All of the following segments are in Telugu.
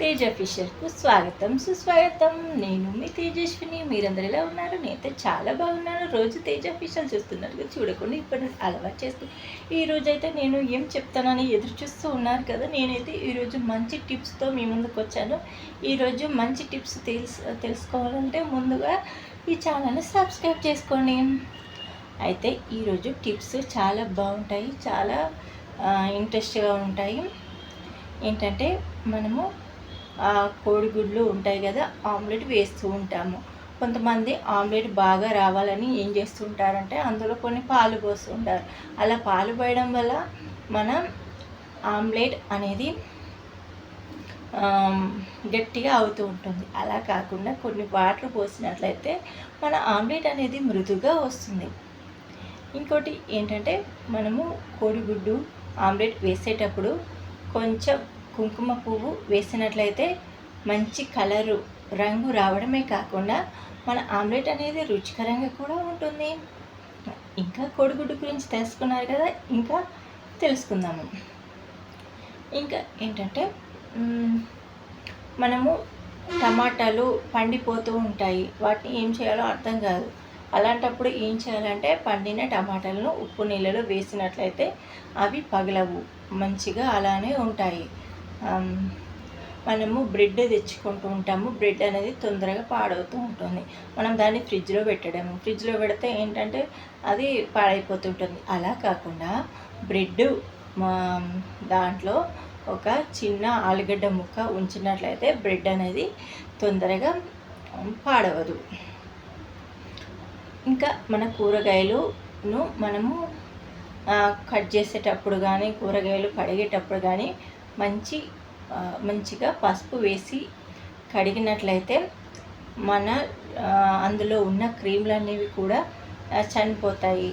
తేజ ఫిషర్కు స్వాగతం సుస్వాగతం. నేను మీ తేజస్విని మీరందరూ ఎలా ఉన్నారు? నేనైతే చాలా బాగున్నాను. రోజు తేజ ఫిషర్ చూస్తున్నారు కదా చూడకుండా ఇప్పుడు అలవాటు చేస్తూ. ఈ రోజు అయితే నేను ఏం చెప్తానని ఎదురు చూస్తూ ఉన్నారు కదా నేనైతే ఈరోజు మంచి టిప్స్తో మీ ముందుకు వచ్చాను. ఈరోజు మంచి టిప్స్ తెలుసు తెలుసుకోవాలంటే ముందుగా ఈ ఛానల్ని సబ్స్క్రైబ్ చేసుకోండి. అయితే ఈరోజు టిప్స్ చాలా బాగుంటాయి చాలా ఇంట్రెస్ట్గా ఉంటాయి. ఏంటంటే మనము కోడిగుడ్లు ఉంటాయి కదా ఆమ్లెట్ వేస్తూ ఉంటాము. కొంతమంది ఆమ్లెట్ బాగా రావాలని ఏం చేస్తుంటారంటే అందులో కొన్ని పాలు పోస్తుంటారు. అలా పాలు పోయడం వల్ల మన ఆమ్లెట్ అనేది గట్టిగా అవుతూ ఉంటుంది. అలా కాకుండా కొన్ని వాటర్ పోసినట్లయితే మన ఆమ్లెట్ అనేది మృదుగా వస్తుంది. ఇంకోటి ఏంటంటే మనము కోడిగుడ్డు ఆమ్లెట్ వేసేటప్పుడు కొంచెం కుంకుమ పువ్వు వేసినట్లయితే మంచి కలరు రంగు రావడమే కాకుండా మన ఆమ్లెట్ అనేది రుచికరంగా కూడా ఉంటుంది. ఇంకా కోడిగుడ్డు గురించి తెలుసుకున్నారు కదా ఇంకా తెలుసుకుందాము. ఇంకా ఏంటంటే మనము టమాటాలు పండిపోతూ ఉంటాయి. వాటిని ఏం చేయాలో అర్థం కాదు. అలాంటప్పుడు ఏం చేయాలంటే పండిన టమాటాలను ఉప్పు నీళ్ళలో వేసినట్లయితే అవి పగలవు. మంచిగా అలానే ఉంటాయి. మనము బ్రెడ్ తెచ్చుకుంటూ ఉంటాము. బ్రెడ్ అనేది తొందరగా పాడవుతూ ఉంటుంది. మనం దాన్ని ఫ్రిడ్జ్లో పెట్టడము ఫ్రిడ్జ్లో పెడితే ఏంటంటే అది పాడైపోతుంటుంది అలా కాకుండా బ్రెడ్ దాంట్లో ఒక చిన్న ఆలుగడ్డ ముక్క ఉంచినట్లయితే బ్రెడ్ అనేది తొందరగా పాడవదు. ఇంకా మన కూరగాయలును మనము కట్ చేసేటప్పుడు కానీ కూరగాయలు కడిగేటప్పుడు కానీ మంచి మంచిగా పసుపు వేసి కడిగినట్లయితే మన అందులో ఉన్న క్రీములు అనేవి కూడా చనిపోతాయి.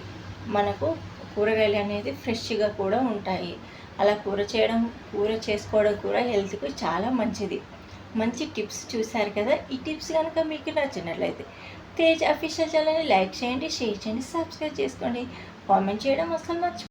మనకు కూరగాయలు అనేది ఫ్రెష్గా కూడా ఉంటాయి. అలా కూర చేయడం కూర చేసుకోవడం కూడా హెల్త్కి చాలా మంచిది. మంచి టిప్స్ చూశారు కదా? ఈ టిప్స్ కనుక మీకు నచ్చినట్లయితే తేజ్ అఫీషియల్ ఛానల్ని లైక్ చేయండి షేర్ చేయండి సబ్స్క్రైబ్ చేసుకోండి. కామెంట్ చేయడం అసలు మర్చిపో